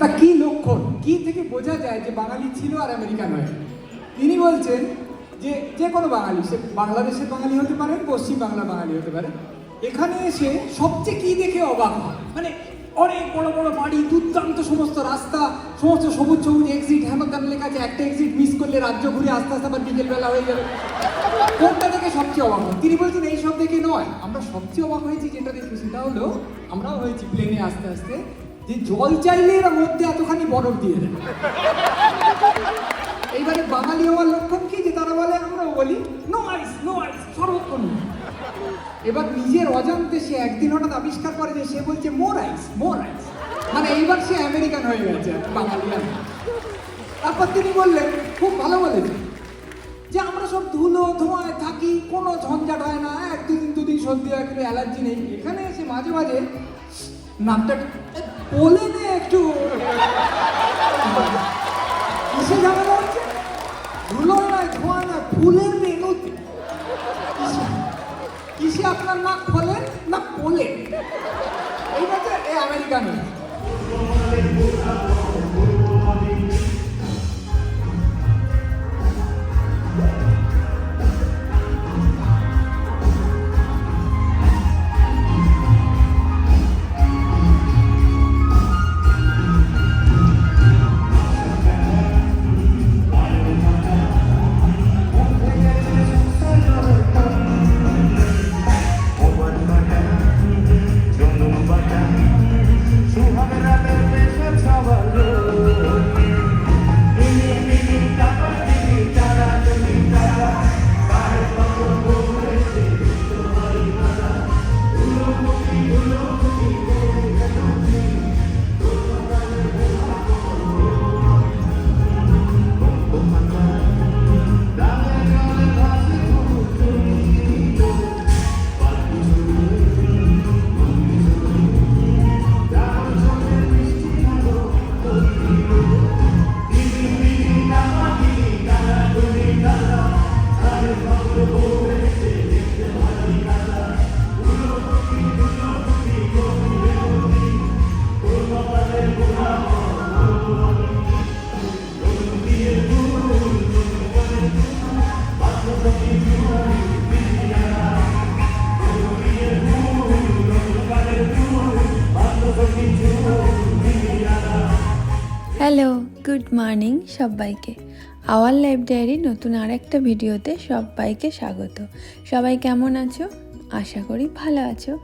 তা কি লক্ষণ? কি থেকে বোঝা যায় যে বাঙালি ছিল আর আমেরিকান হয়ে তিনি বলছেন যে যে কোনো বাঙালি, সে বাংলাদেশের বাঙালি হতে পারে, পশ্চিম বাংলার বাঙালি হতে পারে। এখানে এসে সবচেয়ে কি দেখে অবাক মানে অনেক বড় বড় বাড়ি, দুর্দান্ত সমস্ত রাস্তা, সমস্ত সবুজ সবুজ এক্সিট হেমন্তান লেখা আছে, একটা এক্সিট মিস করলে রাজ্য ঘুরে আস্তে আস্তে আবার বিকেলবেলা হয়ে যাবে। কোনটা দেখে সবচেয়ে অবাক হয়? তিনি বলছেন এই সব দেখে নয়। আমরা সবচেয়ে অবাক হয়েছি যেটা দেখি, সেটা হলো আমরাও হয়েছি প্লেনে আস্তে আস্তে। যে জল চাইলে এরা মধ্যে এতখানি বরফ দিয়ে দেয়। এইবারে বাঙালি হওয়ার লক্ষণ কি? যে তারা বলে আমরাও বলি নো আইস নো আইস সর্বক্ষণ এবার নিজের অজান্তে সে একদিন হঠাৎ আবিষ্কার করে যে সে বলছে মোর আইস মোর আইস মানে এইবার সে আমেরিকান হয়ে গেছে, বাঙালি তারপর তিনি বললেন, খুব ভালো বলেছেন যে আমরা সব ধুলো, ধোঁয়ায় থাকি, কোনো ঝঞ্ঝাট হয় না এক দুদিন দুদিন সর্দি হয় কিন্তু অ্যালার্জি নেই। এখানে এসে মাঝে মাঝে নামটা বলে নে একটু। কিসে ঝামেলা হচ্ছে? ধুলো নয় ধোয়া না ফুলের মেনু। কিসে? আপনার নাক ফলেন না পোলেন এই আছে এ আমেরিকান হ্যালো, গুড মর্নিং সবাইকে। আওয়ার লাইফ ডায়েরি নতুন আর একটা ভিডিওতে সবাইকে স্বাগত। সবাই কেমন আছো? আশা করি ভালো আছো।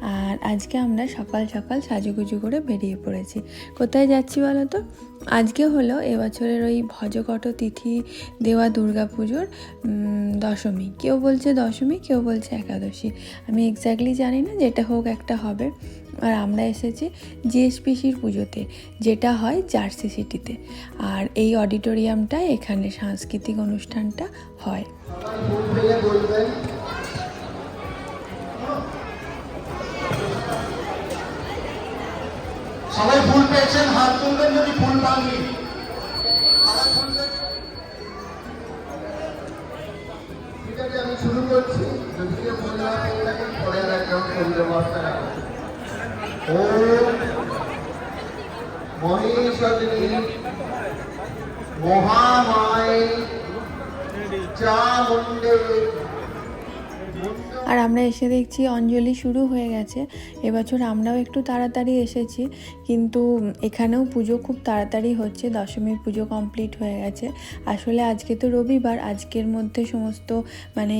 আর আজকে আমরা সকাল সকাল সাজুগুজু করে বেরিয়ে পড়েছি। কোথায় যাচ্ছি বলো তো? আজকে হলো এবছরের ওই ভজকট তিথি দেওয়া দুর্গা পুজোর দশমী। কেউ বলছে দশমী, কেউ বলছে একাদশী। আমি এক্স্যাক্টলি জানি না, যেটা হোক একটা হবে। আর আমরা এসেছি জিএসপিসির পুজোতে, যেটা হয় জার্সি সিটিতে। আর এই অডিটোরিয়ামটা এখানে সাংস্কৃতিক অনুষ্ঠানটা হয়। সবাই ফুল পেয়েছেন, হাত তুলবেন যদি ফুল পাননি আমি শুরু করছি। যদি কেউ না পেয়ে পরে আর একজন ফুল ব্যবস্থা মহেশ্বরী মহামায় চামুণ্ডে আর আমরা এসে দেখছি অঞ্জলি শুরু হয়ে গেছে। এবছর আমরাও একটু তাড়াতাড়ি এসেছি, কিন্তু এখানেও পুজো খুব তাড়াতাড়ি হচ্ছে, দশমীর পুজো কমপ্লিট হয়ে গেছে। আসলে আজকে তো রবিবার, আজকের মধ্যে সমস্ত মানে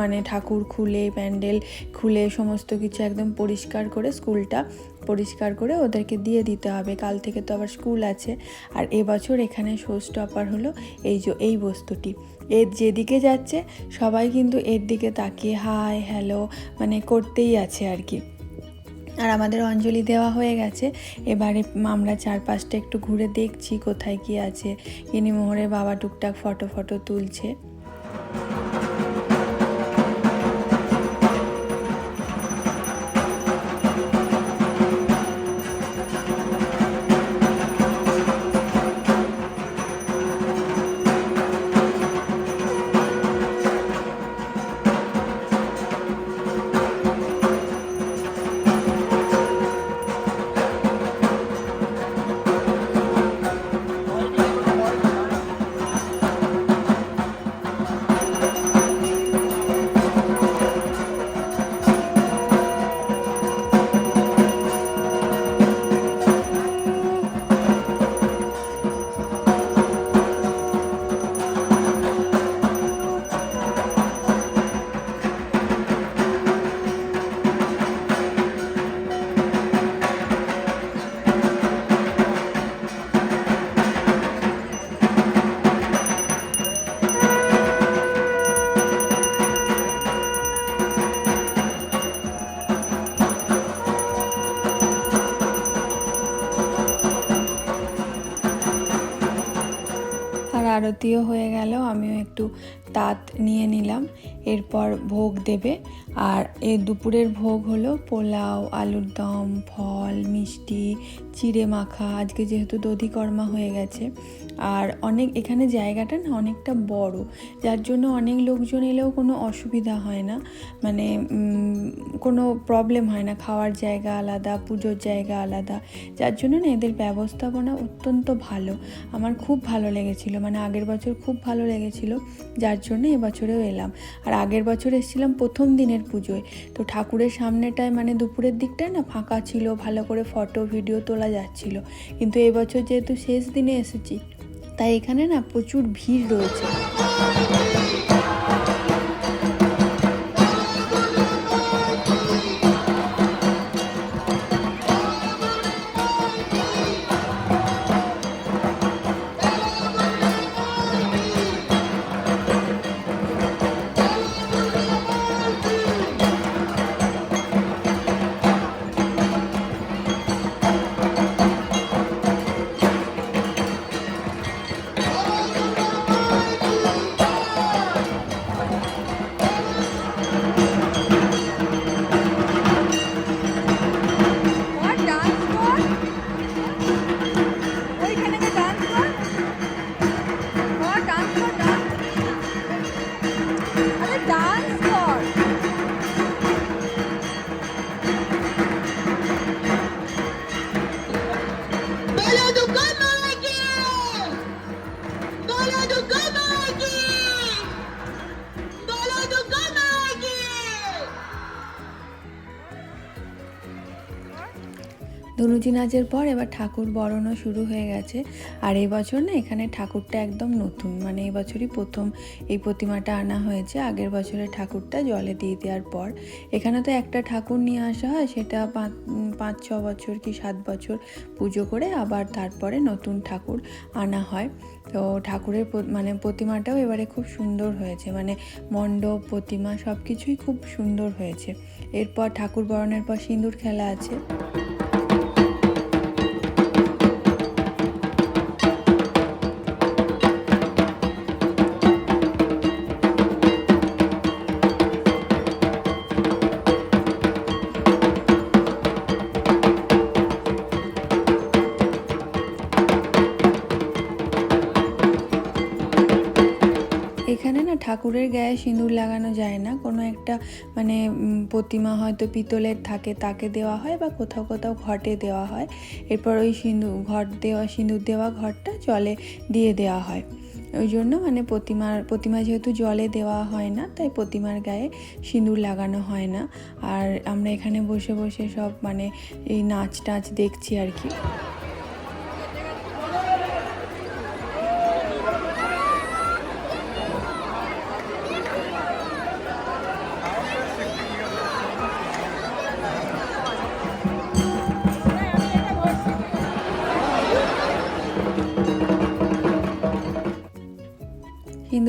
মানে ঠাকুর খুলে, প্যান্ডেল খুলে সমস্ত কিছু একদম পরিষ্কার করে স্কুলটা পরিষ্কার করে ওদেরকে দিয়ে দিতে হবে। কাল থেকে তো আবার স্কুল আছে। আর এবছর এখানে শো স্টপার হলো এই যে, এই বস্তুটি। এর যেদিকে যাচ্ছে, সবাই কিন্তু এর দিকে তাকিয়ে হাই, হ্যালো মানে করতেই আছে আর কি। আর আমাদের অঞ্জলি দেওয়া হয়ে গেছে। এবারে আমরা চারপাশটা একটু ঘুরে দেখছি কোথায় কি আছে। ইনি মোহরের বাবা টুকটাক ফটো ফটো তুলছে। তাঁত নিয়ে নিলাম, এরপর ভোগ দেবে। আর এই দুপুরের ভোগ হলো পোলাও, আলুর দম, ফল, মিষ্টি চিড়ে মাখা, আজকে যেহেতু দধিকর্মা হয়ে গেছে। আর অনেক, এখানে জায়গাটা না অনেকটা বড়, যার জন্য অনেক লোকজন এলেও কোনো অসুবিধা হয় না। মানে কোনো প্রবলেম হয় না, খাওয়ার জায়গা আলাদা, পুজোর জায়গা আলাদা। যার জন্য না এদের ব্যবস্থাপনা অত্যন্ত ভালো। আমার খুব ভালো লেগেছিল মানে আগের বছর খুব ভালো লেগেছিল, যার জন্য এবছরেও এলাম। আর আগের বছর এসেছিলাম প্রথম দিনের পুজোয়, তো ঠাকুরের সামনেটায় মানে দুপুরের দিকটায় না ফাঁকা ছিল, ভালো করে ফটো ভিডিও তোলা যাচ্ছিল। কিন্তু এবছর যেহেতু শেষ দিনে এসেছি তাই এখানে না প্রচুর ভিড় রয়েছে। নাচের পর এবার ঠাকুর বরণও শুরু হয়ে গেছে। আর এই বছর না এখানে ঠাকুরটা একদম নতুন। মানে এই বছরই প্রথম এই প্রতিমাটা আনা হয়েছে। আগের বছরের ঠাকুরটা জলে দিয়ে দেওয়ার পর। এখানে তো একটা ঠাকুর নিয়ে আসা হয়, সেটা পাঁচ পাঁচ, ছ বছর কি সাত বছর পুজো করে আবার তারপরে নতুন ঠাকুর আনা হয়। তো ঠাকুরের মানে প্রতিমাটাও এবারে খুব সুন্দর হয়েছে। মানে মণ্ডপ, প্রতিমা সব কিছুই খুব সুন্দর হয়েছে। এরপর ঠাকুর বরণের পর সিঁদুর খেলা আছে। ঠাকুরের গায়ে সিঁদুর লাগানো যায় না। কোনো একটা মানে প্রতিমা হয়তো পিতলের থাকে, তাকে দেওয়া হয় বা কোথাও কোথাও ঘটে দেওয়া হয়। এরপর ওই সিঁদুর ঘট দেওয়া, সিঁদুর দেওয়া ঘরটা জলে দিয়ে দেওয়া হয়। ওই জন্য মানে প্রতিমার প্রতিমা যেহেতু জলে দেওয়া হয় না, তাই প্রতিমার গায়ে সিঁদুর লাগানো হয় না। আর আমরা এখানে বসে বসে সব মানে এই নাচ টাচ দেখছি আর কি।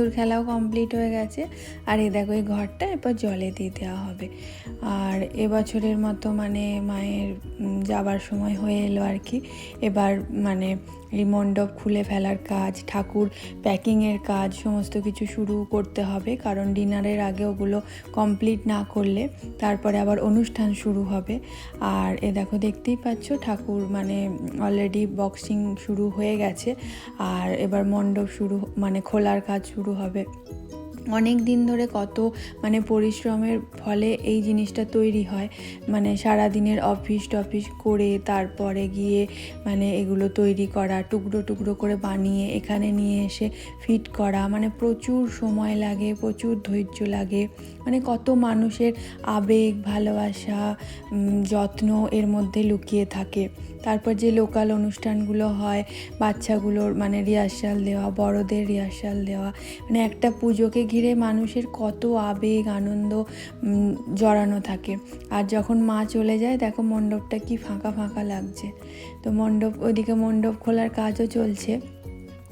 সিঁদুর খেলাও কমপ্লিট হয়ে গেছে। আর এই দেখো এই ঘরটা এরপর জলে দিয়ে দেওয়া হবে। আর এবছরের মতো মানে মায়ের যাবার সময় হয়ে এলো আর কি। এবার মানে এই মণ্ডপ খুলে ফেলার কাজ, ঠাকুর প্যাকিংয়ের কাজ, সমস্ত কিছু শুরু করতে হবে। কারণ ডিনারের আগে ওগুলো কমপ্লিট না করলে তারপরে আবার অনুষ্ঠান শুরু হবে। আর এ দেখো, দেখতেই পাচ্ছ ঠাকুর মানে অলরেডি বক্সিং শুরু হয়ে গেছে। আর এবার মণ্ডপ শুরু মানে খোলার কাজ শুরু হবে। অনেক দিন ধরে কত মানে পরিশ্রমের ফলে এই জিনিসটা তৈরি হয়। মানে সারা দিনের অফিস টফিস করে তারপরে গিয়ে মানে এগুলো তৈরি করা, টুকরো টুকরো করে বানিয়ে এখানে নিয়ে এসে ফিট করা। মানে প্রচুর সময় লাগে, প্রচুর ধৈর্য লাগে। মানে কত মানুষের আবেগ, ভালোবাসা যত্ন এর মধ্যে লুকিয়ে থাকে। তারপর যে লোকাল অনুষ্ঠানগুলো হয়, বাচ্চাগুলোর মানে রিহার্সাল দেওয়া, বড়দের রিহার্সাল দেওয়া। মানে একটা পুজোকে ঘিরে মানুষের কত আবেগ, আনন্দ জড়ানো থাকে। আর যখন মা চলে যায়, দেখো মণ্ডপটা কি ফাঁকা ফাঁকা লাগছে। তো মণ্ডপ ওদিকে মণ্ডপ খোলার কাজও চলছে।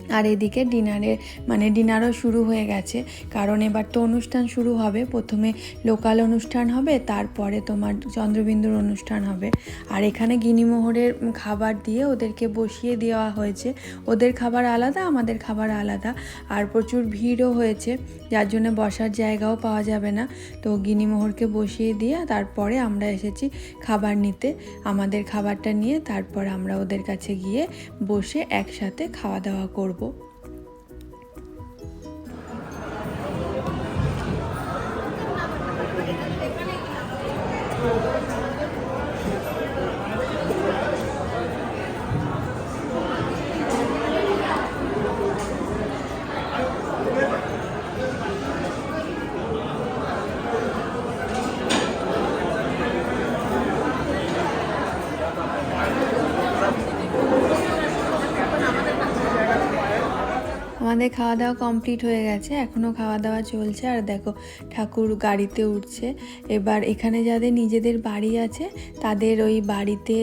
আর এদিকে ডিনারে মানে ডিনারও শুরু হয়ে গেছে। কারণ এবার তো অনুষ্ঠান শুরু হবে। প্রথমে লোকাল অনুষ্ঠান হবে, তারপরে তোমার চন্দ্রবিন্দুর অনুষ্ঠান হবে। আর এখানে গিনিমোহরের খাবার দিয়ে ওদেরকে বসিয়ে দেওয়া হয়েছে। ওদের খাবার আলাদা, আমাদের খাবার আলাদা। আর প্রচুর ভিড়ও হয়েছে, যার জন্য বসার জায়গাও পাওয়া যাবে না। তো গিনিমোহরকে বসিয়ে দিয়ে তারপরে আমরা এসেছি খাবার নিতে। আমাদের খাবারটা নিয়ে তারপর আমরা ওদের কাছে গিয়ে বসে একসাথে খাওয়া দাওয়া করব। 하고 আমাদের খাওয়া দাওয়া কমপ্লিট হয়ে গেছে এখনও খাওয়া দাওয়া চলছে। আর দেখো, ঠাকুর গাড়িতে উঠছে। এবার এখানে যাদের নিজেদের বাড়ি আছে, তাদের ওই বাড়িতে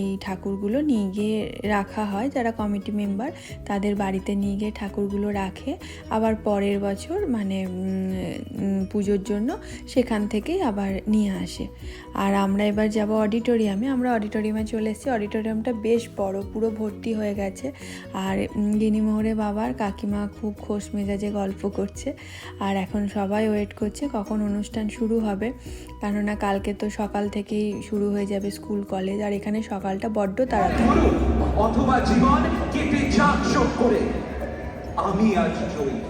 এই ঠাকুরগুলো নিয়ে গিয়ে রাখা হয়। যারা কমিটি মেম্বার তাদের বাড়িতে নিয়ে গিয়ে ঠাকুরগুলো রাখে। আবার পরের বছর মানে পুজোর জন্য সেখান থেকেই আবার নিয়ে আসে। আর আমরা এবার যাব অডিটোরিয়ামে আমরা অডিটোরিয়ামে চলে এসেছি। অডিটোরিয়ামটা বেশ বড়, পুরো ভর্তি হয়ে গেছে। আর গিনিমোহরে বাবার কাকিমা খুব খোশ মেজাজে গল্প করছে। আর এখন সবাই ওয়েট করছে কখন অনুষ্ঠান শুরু হবে। কেননা কালকে তো সকাল থেকেই শুরু হয়ে যাবে স্কুল কলেজ আর এখানে সকালটা বড্ড তাড়াতাড়ি। অথবা জীবন কেটে যাক শোক করে। আমি আজ জয়ী।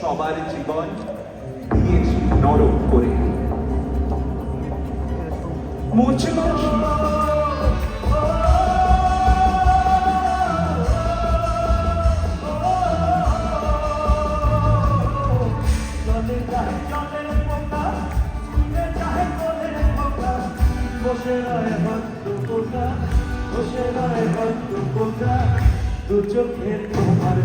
সবার জীবন নরক করে। বসে ভক্ত পোতা ও রয় ভক্ত পোতা দু চোখে তোমার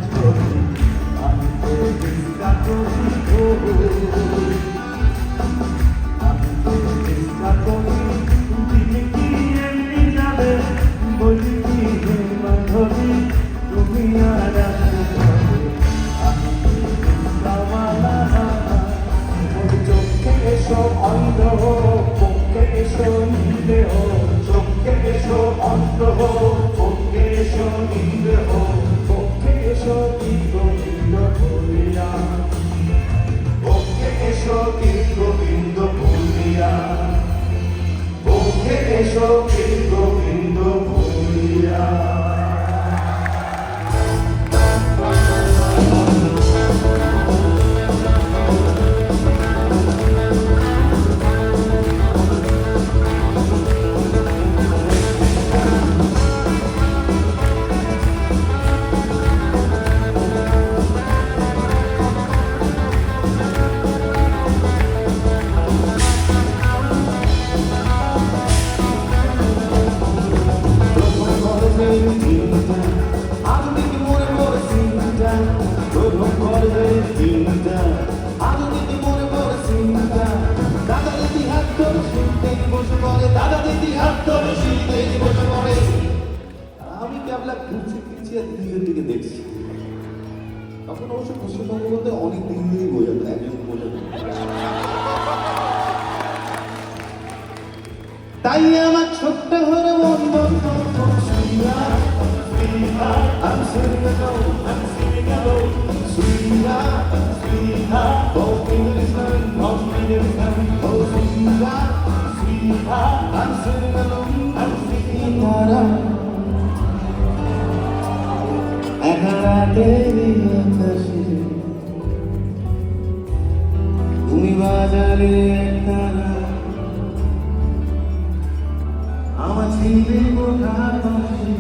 তাই আমার ছোট্ট ঘরে মন মন মন মন oh আকাশে তুমি বাজারে আমার ছেলে কোথার পাশে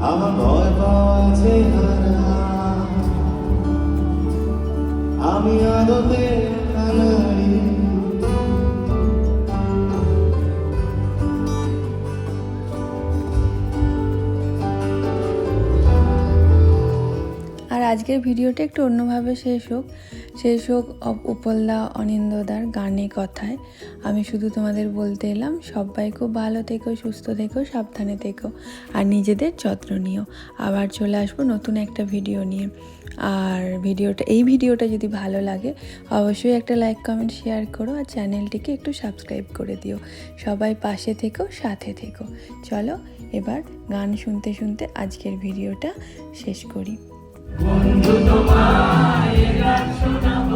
আমার ভয় পাওয়া চেহারা আমি আদতে খানা আজকের ভিডিওটা একটু অন্যভাবে শেষ হোক। শেষ হোক উপলদা অনিন্দদার গানে কথায়। আমি শুধু তোমাদের বলতে এলাম, সবাই খুব ভালো থেকো, সুস্থ থেকো, সাবধানে থেকো আর নিজেদের যত্ন নিও। আবার চলে আসব নতুন একটা ভিডিও নিয়ে। আর ভিডিওটা এই ভিডিওটা যদি ভালো লাগে, অবশ্যই একটা লাইক, কমেন্ট, শেয়ার করো আর চ্যানেলটিকে একটু সাবস্ক্রাইব করে দিও। সবাই পাশে থেকো, সাথে থেকো। চলো এবার গান শুনতে শুনতে আজকের ভিডিওটা শেষ করি। বন্ধু তোমায় গান শোনাবো